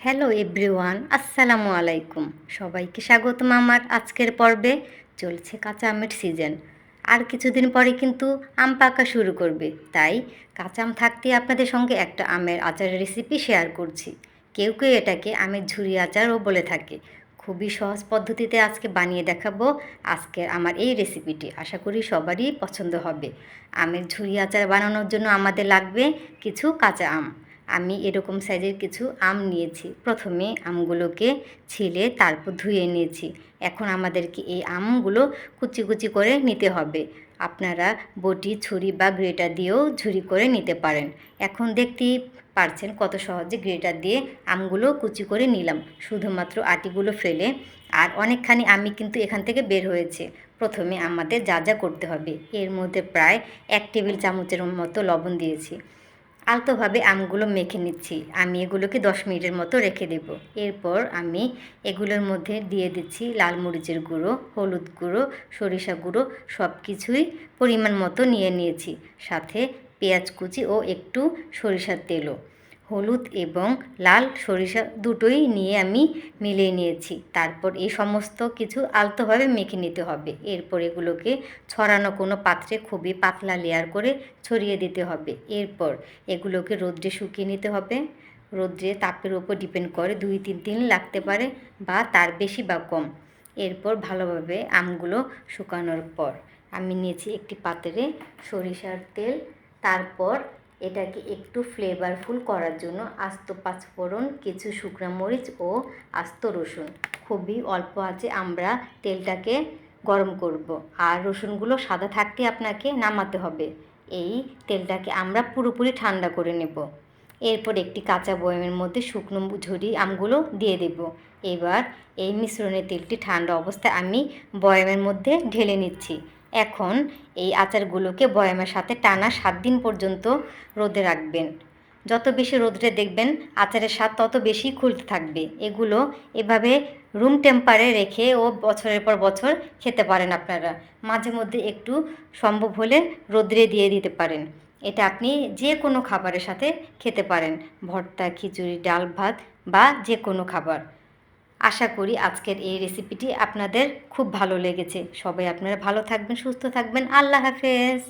Hello everyone আসসালামু আলাইকুম সবাইকে স্বাগতম আমার আজকের পর্বে। চলছে কাঁচা আমের সিজন আর কিছুদিন পরে কিন্তু আম পাকা শুরু করবে। তাই কাঁচা আম থাকতে আপনাদের সঙ্গে একটা আমের আচারের রেসিপি শেয়ার করছি। কেউ কেউ এটাকে আমের ঝুরি আচারও বলে থাকে। খুবই সহজ পদ্ধতিতে আজকে বানিয়ে দেখাবো আজকের আমার এই রেসিপিটি আশা করি সবারই পছন্দ হবে। আমের ঝুরি আচার বানানোর জন্য আমাদের লাগবে কিছু কাঁচা আম। আমি এরকম সাইজের কিছু আম নিয়েছি। প্রথমে আমগুলোকে ছিলে তারপর ধুয়ে নিয়েছি। এখন আমাদেরকে এই আমগুলো কুচি কুচি করে নিতে হবে। আপনারা বটি, ছুরি বা গ্রেটার দিয়েও ঝুরি করে নিতে পারেন। এখন দেখতেই পারছেন কত সহজে গ্রেটার দিয়ে আমগুলো কুচি করে নিলাম। শুধুমাত্র আটিগুলো ফেলে আর অনেকখানি আমি কিন্তু এখান থেকে বের হয়েছে। প্রথমে আমাদের যা যা করতে হবে। এর মধ্যে প্রায় এক টেবিল চামচের মতো লবণ দিয়েছি। আলতোভাবে আমগুলো মেখে নিচ্ছি। আমি এগুলোকে দশ মিনিটের মতো রেখে দেব। এরপর আমি এগুলোর মধ্যে দিয়ে দিচ্ছি লাল মরিচের গুঁড়ো, হলুদ গুঁড়ো, সরিষা গুঁড়ো সব কিছুই পরিমাণ মতো নিয়ে নিয়েছি। সাথে পেঁয়াজ কুচি ও একটু সরিষার তেলও। হলুদ এবং লাল সরিষা দুটোই নিয়ে আমি মিলিয়ে নিয়েছি। তারপর এই সমস্ত কিছু আলতোভাবে মেখে নিতে হবে। এরপর এগুলোকে ছড়ানো কোনো পাত্রে খুবই পাতলা লেয়ার করে ছড়িয়ে দিতে হবে। এরপর এগুলোকে রোদ্রে শুকিয়ে নিতে হবে। রোদ্রে তাপের উপর ডিপেন্ড করে দুই, তিন দিন লাগতে পারে বা তার বেশি বা কম। এরপর ভালোভাবে আমগুলো শুকানোর পর আমি নিয়েছি একটি পাত্রে সরিষার তেল। তারপর এটাকে একটু ফ্লেভারফুল করার জন্য আস্ত পাঁচফোড়ন, কিছু শুকনো মরিচ ও আস্ত রসুন। খুবই অল্প আছে, আমরা তেলটাকে গরম করব। আর রসুনগুলো সাদা থাকতে আপনাকে নামাতে হবে। এই তেলটাকে আমরা পুরোপুরি ঠান্ডা করে নেব। এরপর একটি কাঁচা বয়মের মধ্যে শুকনো ঝুরি আমগুলো দিয়ে দেব। এবার এই মিশ্রণের তেলটি ঠান্ডা অবস্থায় আমি বয়মের মধ্যে ঢেলে নিচ্ছি। এখন এই আচারগুলোকে বয়ামের সাথে টানা সাত দিন পর্যন্ত রোদে রাখবেন। যত বেশি রোদে দেখবেন, আচারের স্বাদ তত বেশি খুলতে থাকবে। এগুলো এভাবে রুম টেম্পারে রেখে ও বছরের পর বছর খেতে পারেন আপনারা। মাঝে মধ্যে একটু সম্ভব হলে রোদ্রে দিয়ে দিতে পারেন। এটা আপনি যে কোনো খাবারের সাথে খেতে পারেন। ভর্তা, খিচুড়ি, ডাল, ভাত বা যে কোনো খাবার। আশা করি আজকের এই রেসিপিটি আপনাদের খুব ভালো লেগেছে। সবাই আপনারা ভালো থাকবেন, সুস্থ থাকবেন। আল্লাহ হাফেজ।